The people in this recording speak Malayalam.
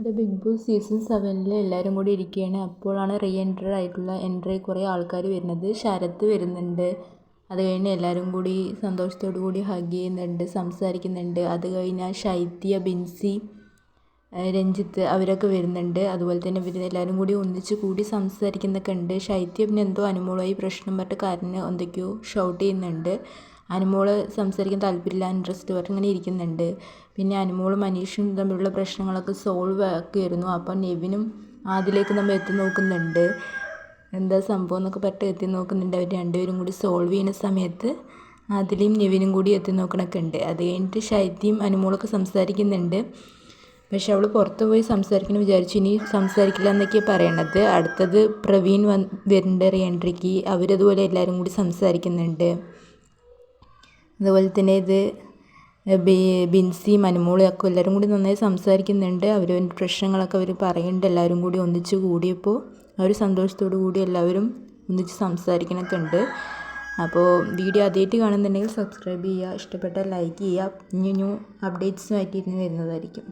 ഇവിടെ ബിഗ് ബോസ് സീസൺ സെവനിൽ എല്ലാവരും കൂടി ഇരിക്കുകയാണ് അപ്പോഴാണ് റീ എൻട്രി ആയിട്ടുള്ള എൻട്രി കുറേ ആൾക്കാർ വരുന്നത്. ശരത്ത് വരുന്നുണ്ട്. അത് കഴിഞ്ഞ് എല്ലാവരും കൂടി സന്തോഷത്തോടു കൂടി ഹഗ് ചെയ്യുന്നുണ്ട് സംസാരിക്കുന്നുണ്ട്. അത് കഴിഞ്ഞാൽ ശൈത്യ ബിൻസി രഞ്ജിത്ത് അവരൊക്കെ വരുന്നുണ്ട്. അതുപോലെ തന്നെ ഇവർ എല്ലാവരും കൂടി ഒന്നിച്ച് കൂടി സംസാരിക്കുന്നൊക്കെ ഉണ്ട്. ശൈത്യ പിന്നെ എന്തോ അനുമോളായി പ്രശ്നം പറഞ്ഞിട്ട് കാരണം എന്തൊക്കെയോ ഷൗട്ട് ചെയ്യുന്നുണ്ട്. അനുമോൾ സംസാരിക്കാൻ താല്പര്യമില്ല ഇൻട്രസ്റ്റ് പറഞ്ഞ് ഇങ്ങനെ ഇരിക്കുന്നുണ്ട്. പിന്നെ അനുമോളും മനീഷും തമ്മിലുള്ള പ്രശ്നങ്ങളൊക്കെ സോൾവ് ആക്കിയിരുന്നു അപ്പം നെവിനും അതിലേക്ക് നമ്മൾ എത്തി നോക്കുന്നുണ്ട്. എന്താ സംഭവം എന്നൊക്കെ പറഞ്ഞിട്ട് എത്തി നോക്കുന്നുണ്ട്. അവർ രണ്ടുപേരും കൂടി സോൾവ് ചെയ്യുന്ന സമയത്ത് അതിലെയും നെവിനും കൂടി എത്തി നോക്കണൊക്കെ ഉണ്ട്. അത് കഴിഞ്ഞിട്ട് ശൈത്യം അനുമോളൊക്കെ സംസാരിക്കുന്നുണ്ട്. പക്ഷെ അവൾ പുറത്ത് പോയി സംസാരിക്കണം വിചാരിച്ചു. ഇനി സംസാരിക്കില്ല എന്നൊക്കെയാണ് പറയണത്. അടുത്തത് പ്രവീൺ വന്ന് വരുന്നുണ്ട് റീ എൻട്രിക്ക് അവരതുപോലെ എല്ലാവരും കൂടി സംസാരിക്കുന്നുണ്ട്. അതുപോലെ തന്നെ ഇത് ബിൻസി മനുമോളി ഒക്കെ എല്ലാവരും കൂടി നന്നായി സംസാരിക്കുന്നുണ്ട്. അവർ പ്രശ്നങ്ങളൊക്കെ അവർ പറയുന്നുണ്ട്. എല്ലാവരും കൂടി ഒന്നിച്ച് കൂടിയപ്പോൾ അവർ സന്തോഷത്തോടു കൂടി എല്ലാവരും ഒന്നിച്ച് സംസാരിക്കണൊക്കെ ഉണ്ട് അപ്പോൾ വീഡിയോ ആദ്യമായിട്ട് കാണുന്നുണ്ടെങ്കിൽ സബ്സ്ക്രൈബ് ചെയ്യുക ഇഷ്ടപ്പെട്ടാൽ ലൈക്ക് ചെയ്യുക. ന്യൂ ന്യൂ അപ്ഡേറ്റ്സുമായിട്ട് ഇരുന്ന് വരുന്നതായിരിക്കും.